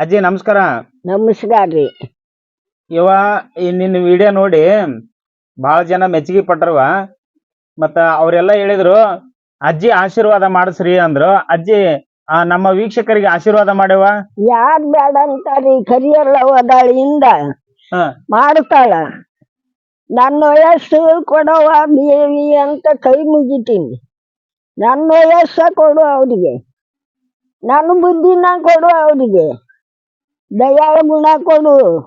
ಅಜ್ಜಿ ನಮಸ್ಕಾರ. ನಮಸ್ಕಾರ ರೀ ಇವ ನಿನ್ನ ವಿಡಿಯೋ ನೋಡಿ ಬಹಳ ಜನ ಮೆಚ್ಚುಗೆ ಪಟ್ರವ. ಮತ್ತ ಅವರೆಲ್ಲ ಹೇಳಿದ್ರು ಅಜ್ಜಿ ಆಶೀರ್ವಾದ ಮಾಡಿಸ್ರಿ ಅಂದ್ರು. ಅಜ್ಜಿ ಆ, ನಮ್ಮ ವೀಕ್ಷಕರಿಗೆ ಆಶೀರ್ವಾದ ಮಾಡ್ಯವ? ಯಾರ್ ಬೇಡ ಅಂತಾರಿ ಕರಿಯಲ್ಲ ಮಾಡ್ತಾಳ. ನನ್ನ ವಯಸ್ಸು ಕೊಡವ ದೇವಿ ಅಂತ ಕೈ ಮುಗಿತೀನಿ. ನನ್ನ ವಯಸ್ಸ ಕೊಡು ಅವರಿಗೆ. ನನ್ನ ಬುದ್ಧಿನ ಕೊಡು ಅವರಿಗೆ. ದಯಾಳ ಗುಣ ಕೊಡು.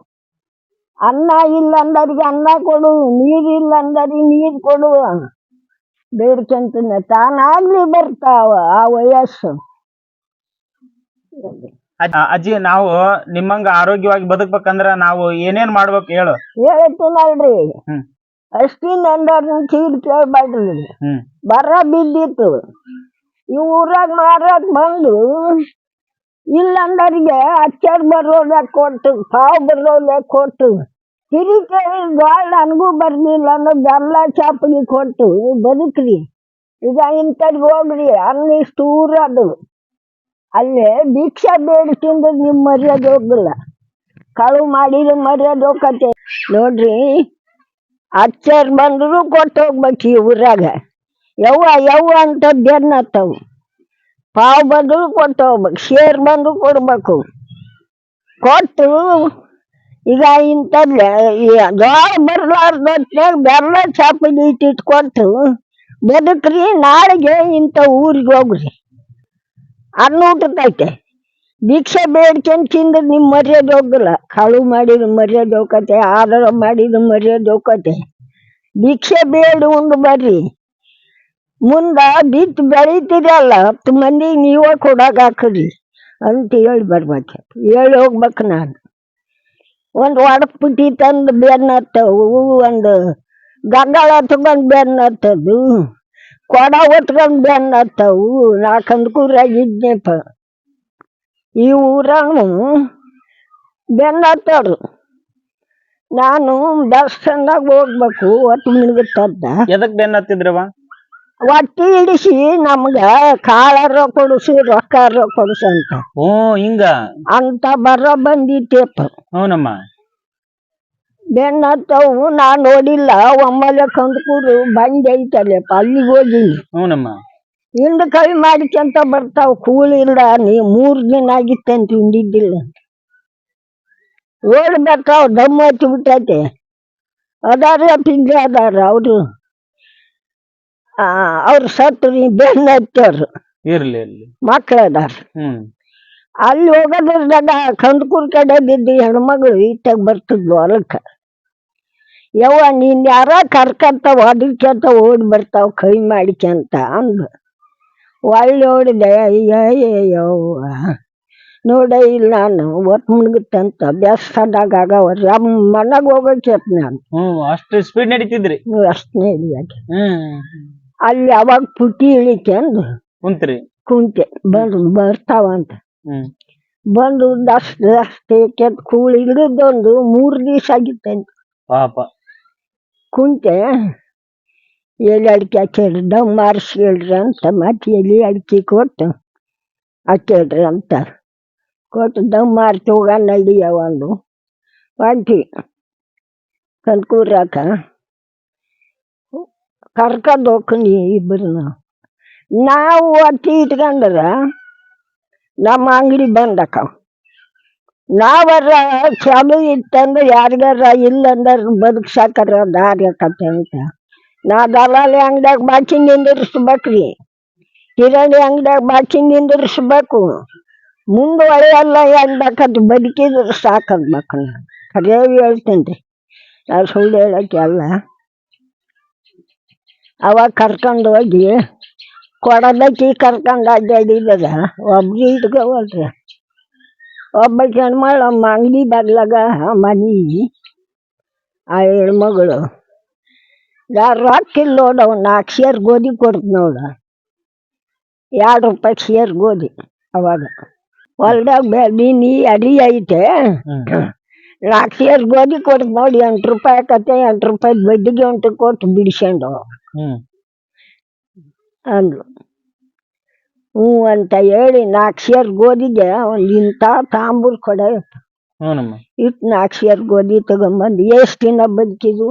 ಅನ್ನ ಇಲ್ಲ ಅಂದರಿಗೆ ಅನ್ನ ಕೊಡು ನೀರಿಲ್ಲ ಅಂದರಿಗೆ ನೀರು ಕೊಡು. ಬೇಡ್ಕೊಂತೀನಿ ತಾನಾಗ್ಲಿ ಬರ್ತಾವ ಆ ವಯಸ್ಸು. ಅಜ್ಜಿ- ಅಜ್ಜಿ ನಾವು ನಿಮ್ಮಂಗ ಆರೋಗ್ಯವಾಗಿ ಬದುಕ್ಬೇಕಂದ್ರ ನಾವು ಏನೇನ್ ಮಾಡ್ಬೇಕು ಹೇಳು. ಹೇಳ್ತೀನಲ್ರಿ ಹ್ಮ್. ಅಷ್ಟಿನ ಅಂದವ್ರನ್ನ ಚೀಡ್ ಕೇಳ್ಬೇಡ್ರಿ. ಹ್ಮ್. ಬರ ಬಿದ್ದಿತ್ತು. ಈ ಊರಾಗ ಮಾರಾಕ್ ಬಂದು ಇಲ್ಲಂದರಿಗೆ ಅಚ್ಚರ್ ಬರೋದೆ ಕೊಟ್ಟು ಸಾವು ಬರೋದೆ ಕೊಟ್ಟು. ಹಿರಿಕೇರಿ ಗಾಳ ನನಗೂ ಬರ್ಲಿಲ್ಲ ಅನ್ನೋ ಬೆಲ್ಲ ಚಾಪಿಗೆ ಕೊಟ್ಟು ಬದುಕ್ರಿ. ಈಗ ಇಂಥದ್ದು ಹೋಗ್ರಿ ಅಲ್ಲಿ ಅದು. ಅಲ್ಲೇ ಭಿಕ್ಷಾ ಬೇಡಿ ತಿಂದ್ರೆ ನಿಮ್ಮ ಮರ್ಯಾದೆ ಹೋಗಲ್ಲ ಕಳು ಮಾಡಿದ್ರೆ ಮರ್ಯಾದೆ ಹೋಗತ್ತೆ ನೋಡ್ರಿ, ಅಚ್ಚರ್ ಬಂದ್ರು ಕೊಟ್ಟು ಹೋಗ್ಬೇಕು ಈ ಊರಾಗ. ಯವ್ವ ಯವ್ವ ಅಂತ ಬೆನ್ನತ್ತವು ಪಾವ್ ಬಂದು ಕೊಟ್ಟು ಹೋಗ್ಬೇಕು, ಶೇರ್ ಬಂದು ಕೊಡ್ಬೇಕು. ಕೊಟ್ಟು ಈಗ ಇಂಥದ್ಲೆ ಜೋಳ ಬೆರಳ ಚಾಪಿ ನೀಟ್ ಇಟ್ಟಿಟ್ಕೊಟ್ಟು ಬದುಕ್ರಿ, ನಾಳೆಗೆ ಇಂಥ ಊರಿಗೆ ಹೋಗ್ರಿ. ಅನ್ನ ಊಟಕ್ಕೈತೆ ಭಿಕ್ಷೆ ಬೇಡ್ಕೊಂಡು ತಿಂದ್ರೆ ನಿಮ್ಮ ಮರ್ಯಾದೆ ಹೋಗಲ್ಲ. ಕಳು ಮಾಡಿದ ಮರ್ಯಾದೆ ಹೋಗತ್ತೆ ಆಧಾರ ಮಾಡಿದ ಮರ್ಯಾದೆ ಹೋಗತ್ತೆ. ಭಿಕ್ಷೆ ಬೇಡ ಉಂಡು ಬರ್ರಿ. ಮುಂದ ಬಿತ್ತು ಬೆಳಿತೀರಲ್ಲ ಹತ್ತು ಮಂದಿ ನೀವೇ ಕೊಡಾಕ ಹಾಕ್ರಿ ಅಂತ ಹೇಳಿ ಬರ್ಬೇಕು. ಹೇಳಿ ಹೋಗ್ಬೇಕು ನಾನು. ಒಂದು ಒಡಕ್ ಪುಟ್ಟಿ ತಂದು ಬೆನ್ನ ಹತ್ತವು, ಒಂದು ಗಂಗಾಳ ತಗೊಂಡು ಬೆನ್ನತ್ತದು ಕೊಡ ಹೊತ್ಕೊಂಡ್ ಬೆನ್ನ ಹತ್ತವು ಇದ್ನೇಪ. ಈ ಊರನು ಬೆನ್ನ ಹತ್ತೋರು. ನಾನು ಸ್ಟ್ಯಾಂಡಾಗ ಹೋಗ್ಬೇಕು, ಒಟ್ಟು ಮುಳುಗುತ್ತದ್ದ. ಎದಕ್ಕೆ ಬೆನ್ ಹತ್ತಿದ್ರವ? ಒಟ್ಟಿ ಹಿಡಿಸಿ ನಮ್ಗ ಕಾಳರ ಕೊಡಿಸು ರೊಕ್ಕಾರ ಕೊಡಿಸು ಅಂತ. ಓ ಹಿಂಗ? ಅಂತ ಬರ ಬಂದಿತ್ತೇಪ ಹೌನಮ್ಮ. ಬೆನ್ನತ್ತವು ನಾ ನೋಡಿಲ್ಲ ಒಮ್ಮೆಲೆ ಕಂದ್ಕೂರು ಬಂಡಿ ಐತಲ್ಲಪ್ಪ ಅಲ್ಲಿಗೆ ಹೋಗಿ. ಹೌನಮ್ಮ. ಹಿಂದ ಕೈ ಮಾಡ್ಕೊಂತ ಬರ್ತಾವ ಕೂಳಿಲ್ಲ ನೀ ಮೂರ್ ದಿನ ಆಗಿತ್ತಂತ ಹಿಂದಿದ್ದಿಲ್ಲ ಓಡ್ ಬರ್ತಾವ ದಮ್ಮ ಹಚ್ಚಿ ಬಿಟ್ಟೈತೆ. ಅದಾರ ಪಿಂಡ್ರಿ ಅದಾರ ಅವರು ಅವ್ರು ಸತ್ರು ಬೆನ್ನ ಹತ್ತವ್ರು ಇರ್ಲಿ ಇರ್ಲಿ. ಮಕ್ಳು ಅದಾರ ಹ್ಮ್. ಅಲ್ಲಿ ಹೋಗೋದ್ರದಾಗ ಕಂದಕೂರ್ ಕಡೆ ಬಿದ್ದು ಹೆಣ್ಮಗಳು ಈಟಾಗ ಬರ್ತಿದ್ಲು ಹೊಲಕ್ಕೆ. ಯವ್ವ ನೀನ್ ಯಾರ ಕರ್ಕಂತ ಒದಕ್ಕಂತ ಓಡಿ ಬರ್ತಾವ ಕೈ ಮಾಡಿಕ್ಯಂತ ಅಂದ ಒಳ್ಳೆ ಓಡಿದೆ ಅಯ್ಯಯ್ಯವ್ವ ನೋಡ ಇಲ್ಲ ನಾನು ಒತ್ ಮುಳುಗುತ್ತಂತ ಬೇಸ್ತಾದಾಗ ಆಗವ ಮನೆಗೆ ಹೋಗಕ್ಕೆ ನಾನು ಅಷ್ಟು ಸ್ಪೀಡ್ ನಡೀತಿದ್ರಿ. ನೀವು ಹ್ಮ್. ಅಲ್ಲಿ ಅವಾಗ ಪುಟ್ಟಿ ಇಳಿಕೆಂದು ಕುಂತ್ರಿ. ಕುಂತೆ ಬಂದು ಬರ್ತಾವಂತ ಹ್ಮ್. ಬಂದು ದಸ್ ದಸ್ತೆ ಕೆತ್ ಕೂಳಿ ಹಿಡಿದೊಂದು ಮೂರು ದಿವಸ ಆಗಿತ್ತಂತ ಪಾಪ. ಕುಂತೆ ಎಲೆ ಅಡಿಕೆ ಹಾಕಿಡ್ರಿ ದಮ್ ಮಾರಿಸ್ಕೇಳ್ರಿ ಅಂತ ಮತ್ತೆ ಎಲೆ ಅಡಿಕೆ ಕೊಟ್ಟು ಹಾಕಿಡ್ರಿ ಅಂತ. ಕೊಟ್ಟು ದಮ್ ಮಾರ್ತಿ ಹೋಗ ನಡಿಯ ಒಂದು ಹೊಂಟಿ ಕನ್ಕೂರಾಕ ಕರ್ಕೊಂಡು ಹೋಗ್ತೀನಿ ಇಬ್ಬರನ್ನ. ನಾವು ಅತ್ತಿ ಇಟ್ಕೊಂಡ್ರ ನಮ್ಮ ಅಂಗಡಿ ಬಂದಕ್ಕ. ನಾವರ ಚಲೋ ಇತ್ತಂದ್ರೆ ಯಾರಿಗಾರ ಇಲ್ಲಂದ್ರೆ ಬದುಕ್ಸಾಕರ ದಾರಿ ಅಂತ. ನಾ ದಲಾಲಿ ಅಂಗಡ್ಯಾಗ ಬಾಚಿ ನಿಂದಿರಿಸ್ಬೇಕ್ರಿ. ಕಿರಾಣಿ ಅಂಗಡ್ಯಾಗ ಬಾಚಿ ನಿಂದಿರಿಸ್ಬೇಕು. ಮುಂದೆ ಒಳ್ಳೆಯಲ್ಲ ಎಂದಕ್ಕದ್ದು ಬದುಕಿದ್ರೆ ಸಾಕನ್ಬೇಕು ನಾನು ಕರೇ ಹೇಳ್ತೇನೆ ರೀ ನಾವು ಸುಳ್ಳು ಹೇಳಕ್ಕೆ ಅಲ್ಲ ಅವಾಗ ಕರ್ಕೊಂಡು ಹೋಗಿ ಕೊಡದಕ್ಕಿ ಕರ್ಕೊಂಡು ಅಡ್ಡಾಡಿದಾಗ ಒಬ್ರು ಇಟ್ಕೋವಲ್ರಿ ಒಬ್ಬ ಹೆಣ್ಮಗಳು ನಮ್ಮ ಅಂಗಡಿ ಬಾಗ್ಲಾಗ ಮನಿ. ಆ ಹೆಣ್ಮಗಳು ಯಾರು ರೊಕ್ಕ ಇಲ್ಲ ನೋಡವ್ ನಾಲ್ಕು ಸೇರ್ ಗೋಧಿ ಕೊಡ್ತು ನೋಡ. ಎರಡು ರೂಪಾಯಿ ಸೇರ್ ಗೋಧಿ ಅವಾಗ. ಹೊಲ್ದಾಗ ಬೆಳೀನಿ ಅಡಿ ಐತೆ. ಹ್ಮ್ ನಾಲ್ಕು ಸೇರ್ ಗೋಧಿ ಕೊಡ್ತು ನೋಡಿ, ಎಂಟು ರೂಪಾಯಿ ಆಕತ್ತೆ, ಎಂಟು ರೂಪಾಯಿ ಬಡ್ಡಿಗೆ ಉಂಟು ಕೊಟ್ಟು ಬಿಡಿಸ್ಕೊಂಡು ಹ್ಮ್. ಅಂದ್ಲು. ಹ್ಞೂ ಅಂತ ಹೇಳಿ ನಾಕ್ಷಿಯರ್ ಗೋಧಿಗೆ ಒಂದು ಇಂಥ ತಾಂಬೂರು ಕೊಡೆ ಹ್ಞೂನಮ್ಮ. ಇಟ್ಟು ನಾಕ್ಷಿಯರ್ ಗೋಧಿ ತಗೊಂಬಂದು ಎಷ್ಟು ದಿನ ಬದುಕಿದ್ವು?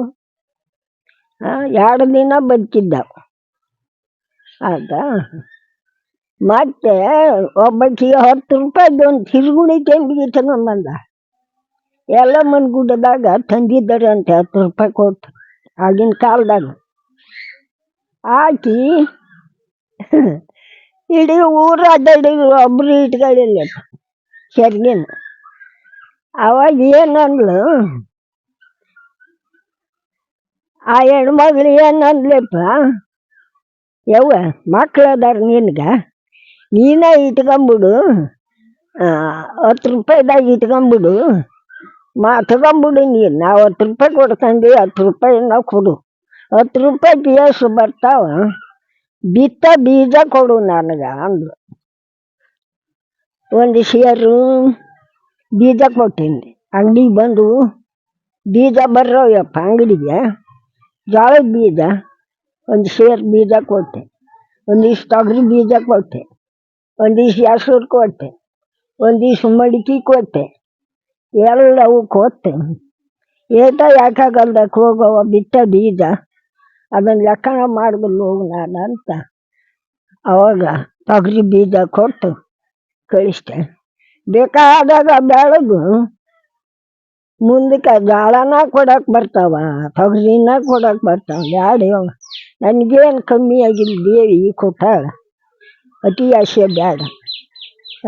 ಎರಡು ದಿನ ಬದುಕಿದ್ದವು. ಆಯ್ತಾ? ಮತ್ತೆ ಒಬ್ಬಕ್ಕಿಗೆ ಹತ್ತು ರೂಪಾಯಿದು ಒಂದು ತಿರುಗುಣಿ ಕೆಂಬಿಗೆ ತಗೊಂಬಂದ. ಎಲ್ಲ ಗುಡ್ಡದಾಗ ತಂದಿದ್ದಾರೆ ಅಂತ ಹತ್ತು ರೂಪಾಯಿ ಕೊಟ್ಟು ಆಗಿನ ಕಾಲದಾಗ. ಹಾಕಿ ಇಡೀ ಊರ ಅಡ್ಡಾಡಿ ಒಬ್ರು ಇಟ್ಕೊಳ್ಳಿಲ್ಲ ಸೆರ್ಗಿನ ಅವಾಗ ಏನಂದ್ಲು ಆ ಹೆಣ್ಮಗಳು ಏನಂದ್ಲಪ್ಪ ಯವ್ವ ಮಕ್ಳು ಅದಾರ ನಿನ್ಗ ನೀನೇ ಇಟ್ಕೊಂಬಿಡು ಆ, ಹತ್ತು ರೂಪಾಯಿದಾಗ ಇಟ್ಕೊಂಬಿಡು ಮಾ ತಗೊಂಬಿಡು ನೀನು ನಾವು ಹತ್ತು ರೂಪಾಯಿ ಕೊಡ್ತಂದು ಹತ್ತು ರೂಪಾಯಿ ನಾವು ಕೊಡು ಹತ್ತು ರೂಪಾಯಿ ಎಷ್ಟು ಬರ್ತಾವ ಬಿತ್ತ ಬೀಜ ಕೊಡು ನನಗೆ ಅಂದ್ರು ಒಂದು ಸೇರು ಬೀಜ ಕೊಟ್ಟಿನಿ ಅಂಗಡಿಗೆ ಬಂದು ಬೀಜ ಬರ್ರವ್ಯಪ್ಪ ಅಂಗಡಿಗೆ ಜೋಳದ ಬೀಜ ಒಂದು ಸೇರು ಬೀಜ ಕೊಟ್ಟೆ ಒಂದಿಷ್ಟು ತೊಗರಿ ಬೀಜ ಕೊಟ್ಟೆ ಒಂದಿಷ್ಟು ಹೆಸರು ಕೊಟ್ಟೆ ಒಂದಿಷ್ಟು ಮಡಿಕೆ ಕೊಟ್ಟೆ ಎಲ್ಲವೂ ಕೊಟ್ಟೆ ಏಟ ಯಾಕಾಗಲ್ದಕ್ಕೆ ಹೋಗವ ಬಿತ್ತ ಬೀಜ ಅದನ್ನು ಲೆಕ್ಕನ ಮಾಡ್ಕೊಂಡು ಹೋಗು ನಾನು ಅಂತ. ಅವಾಗ ತೊಗರಿ ಬೀಜ ಕೊಟ್ಟು ಕಳಿಸ್ದೆ. ಬೇಕಾದಾಗ ಬೆಳೆದು ಮುಂದಕ್ಕೆ ಜೋಳನ ಕೊಡಕ್ಕೆ ಬರ್ತಾವ, ತೊಗರಿನ ಕೊಡಕ್ಕೆ ಬರ್ತಾವ. ಬ್ಯಾಡ ನನಗೇನು ಕಮ್ಮಿ ಆಗಿಲ್ಲ ದೇವಿ ಕೊಟ್ಟಾಳ ಅತಿ ಆಸೆ ಬೇಡ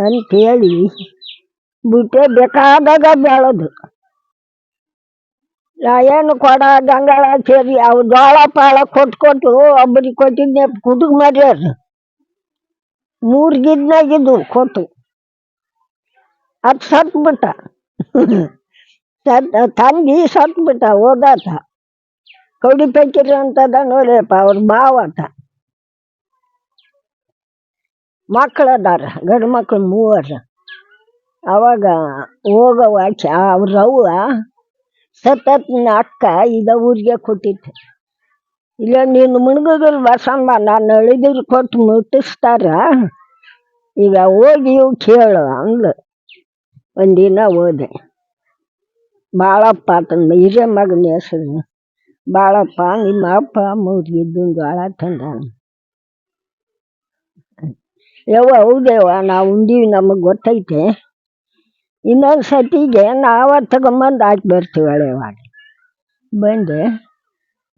ಅಂತೇಳಿ ಬಿಟ್ಟೆ. ಬೇಕಾದಾಗ ಬೆಳೆದು ನಾ ಏನು ಕೊಡ ಗಂಗಾಳ ಸೇರಿ ಅವು ಜೋಳ ಪಾಳ ಕೊಟ್ಟು ಕೊಟ್ಟು ಒಬ್ಬರಿಗೆ ಕೊಟ್ಟಿದ್ದೆ ಕುದುಗ್ ಮಾಡ್ಯಾರ ಮೂರು ಗಿದ್ನಾಗಿದ್ದು ಕೊಟ್ಟು. ಅದು ಸತ್ ತಂದಿ ಸತ್ತು ಬಿಟ್ಟ ಹೋದಾತ ಕೌಡಿ ಪೈಕಿರಿ ಅಂತದ ನೋಡ್ರಪ್ಪ ಅವ್ರ ಭಾವತ ಮಕ್ಳು ಅದಾರ ಗಂಡು ಮಕ್ಳು ಮೂವರು. ಅವಾಗ ಹೋಗವ ಅವ್ರ ಅವ್ವ ಸತ್ತತ್ನ ಅಕ್ಕ ಇದ ಊರಿಗೆ ಕೊಟ್ಟಿತ್ತು ಇಲ್ಲ ನೀನು ಮುಳುಗೋದಿಲ್ಲ ಬಸಮ್ಮ ನಾನು ಅಳಿದಿರು ಕೊಟ್ಟು ಮುಟ್ಟಿಸ್ತಾರ. ಈಗ ಹೋಗಿ ಕೇಳು ಅಂದ್ಲು. ಒಂದಿನ ಹೋದೆ. ಬಾಳಪ್ಪ ತಂದ ಹಿರಿಯ ಮಗನ ಹೆಸರು. ಬಾಳಪ್ಪ, ನಿಮ್ಮ ಅಪ್ಪ ಮೂರ್ಗಿದ್ದು ಜೋಳ ತಂದ. ಯವ್ವ ಹೌದೇವ ನಾವು ಉಂಡೀವಿ ನಮಗೆ ಗೊತ್ತೈತೆ. ಇನ್ನೊಂದು ಸತಿಗೆ ನಾವ ತಗೊಂಬಂದು ಹಾಕಿ ಬರ್ತೀವಿ ಮಾಡಿ. ಬಂದೆ.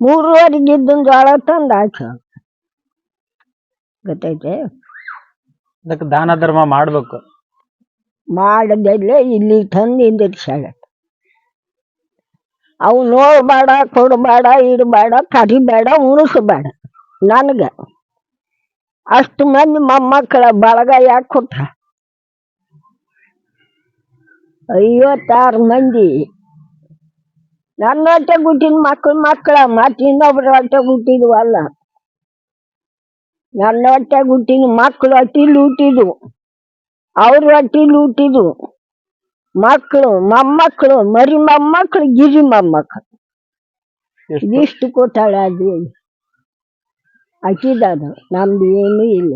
ಮೂರುವರೆಗಿದ್ದು ಜೋಳ ತಂದು ಹಾಕಿ ಗೊತ್ತೈತೆ ಅದಕ್ಕೆ ದಾನ ಧರ್ಮ ಮಾಡಬೇಕು. ಮಾಡದಲ್ಲೇ ಇಲ್ಲಿ ತಂದು ಇಂದಿರ್ಸಾಳ ಅವು ನೋಡಬೇಡ ಕೊಡಬೇಡ ಇಡಬೇಡ ಕರಿಬೇಡ ಉಣಿಸ್ಬೇಡ. ನನಗೆ. ಅಷ್ಟು ಮಂದಿ ಮೊಮ್ಮಕ್ಕಳ ಬಳಗ ಯಾಕೆ ಕೊಟ್ಟ ಐವತ್ತಾರು ಮಂದಿ. ನನ್ನ ಹೊಟ್ಟೆ ಗುಟ್ಟಿನ ಮಕ್ಕಳು ಮಕ್ಕಳ ಮತ್ತೆ ಇನ್ನೊಬ್ರ ಹೊಟ್ಟೆ ಗುಟ್ಟಿದ್ವು ಅಲ್ಲ. ನನ್ನ ಹೊಟ್ಟೆ ಗುಟ್ಟಿನ ಮಕ್ಕಳು ಹೊಟ್ಟಿಲಿ ಹುಟ್ಟಿದ್ವು ಅವ್ರ ಹೊಟ್ಟಿಲಿ ಹುಟ್ಟಿದ್ವು ಮಕ್ಕಳು ಮೊಮ್ಮಕ್ಕಳು ಮರಿ ಮೊಮ್ಮಕ್ಕಳು ಗಿರಿ ಮೊಮ್ಮಕ್ಕಳು ಇದಿಷ್ಟು ಕೊಟ್ಟಾಳ ದೇವಿ ಅಕ್ಕಿದಾದ ನಮ್ದು ಏನೂ ಇಲ್ಲ.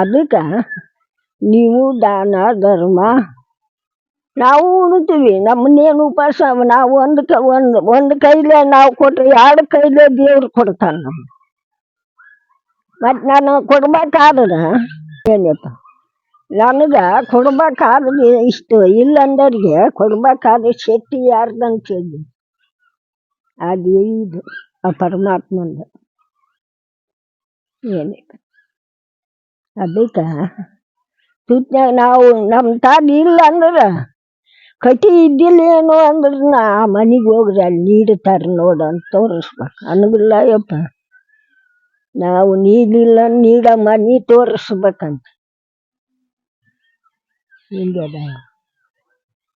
ಅದಕ್ಕೆ ನೀವು ದಾನ, ಧರ್ಮ, ನಾವು ಉಣ್ತೀವಿ. ನಮ್ಮನ್ನೇನು ಉಪವಾಸ? ನಾವು ಒಂದು ಕ, ಒಂದು ಒಂದು ಕೈಲೇ ನಾವು ಕೊಟ್ಟರೆ ಎರಡು ಕೈಲೇ ದೇವ್ರು ಕೊಡ್ತಾನೆ ನಮ್ಗೆ. ಮತ್ತು ನಾನು ಕೊಡ್ಬೇಕಾದ್ರೆ ಏನಪ್ಪ? ನನಗೆ ಕೊಡ್ಬೇಕಾದ್ರೆ ಇಷ್ಟು. ಇಲ್ಲಂದರಿಗೆ ಕೊಡ್ಬೇಕಾದ್ರೆ ಶಕ್ತಿ ಯಾರ್ದಂತ ಹೇಳಿ ಅದು ಇದು, ಆ ಪರಮಾತ್ಮಂದ. ಏನಿಲ್ಲ ಅದಕ್ಕೆ ನಾವು ನಮ್ಮ ತಾಯಿ ಇಲ್ಲ ಅಂದ್ರೆ ಕಟಿ ಇದ್ದಿಲ್ಲ ಏನು ಅಂದ್ರೆ ನಾ ಮನೆಗೆ ಹೋಗ್ರಿ, ಅಲ್ಲಿ ನೀಡ್ತಾರೆ ನೋಡು ಅಂತ ತೋರಿಸ್ಬೇಕು ಅನ್ನೋದಿಲ್ಲ ಯಪ್ಪ. ನಾವು ನೀಡಿಲ್ಲ ನೀಡ ಮನೆ ತೋರಿಸ್ಬೇಕಂತ. ಹಿಂಗದ.